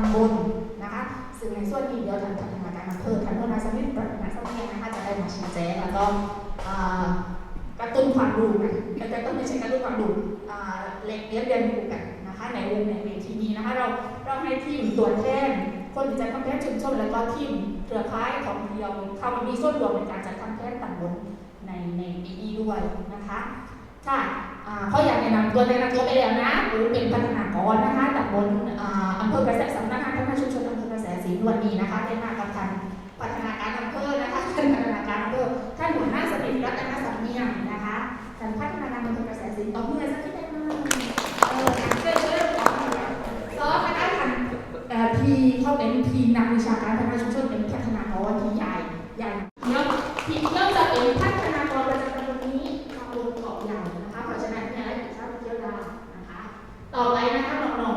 ำบลนะคะซึ่งในส่วนนี้เดี๋ยวทางพัฒนาการอำเภอท่านผู้นายสมิทธิ์ประธานสมัยนะคะจะได้มาชี้แจงแล้วก็กระตุ้นความรู้นะแต่ต้องไม่ใช่กระตุ้นความรู้เล็กเรียนเรียนรู้กันนะคะในวงในเวทีนี้นะคะเราเราให้ทีมตัวแทนคนที่จัดทำแพทย์ชุมชนแล้วก็ทีมเครือข่ายของเดียวเข้ามามีส่วนรวมในการจัดทำแพทย์ตำบลในในปีนี้ด้วยนะคะค่ะเขาอยากแนะนำตัวแนะนำตัวไปแล้วนะหรือเป็นพัฒนากรนะคะ วันนี้นะคะได้มากับท่านพัฒนาการอำเภอนะคะท่านพัฒนาการอำเภอท่านหัวหน้าสมิทรัตนสัมเนียงนะคะท่านพัฒนาการอำเภอกระแสศรีเอเมื่อสักทีได้ไหมเออเชิญเชิญขอซ้อมนะคะทางเอ่อทีเขาเป็นทีมนักวิชาการพัฒนาชุมชน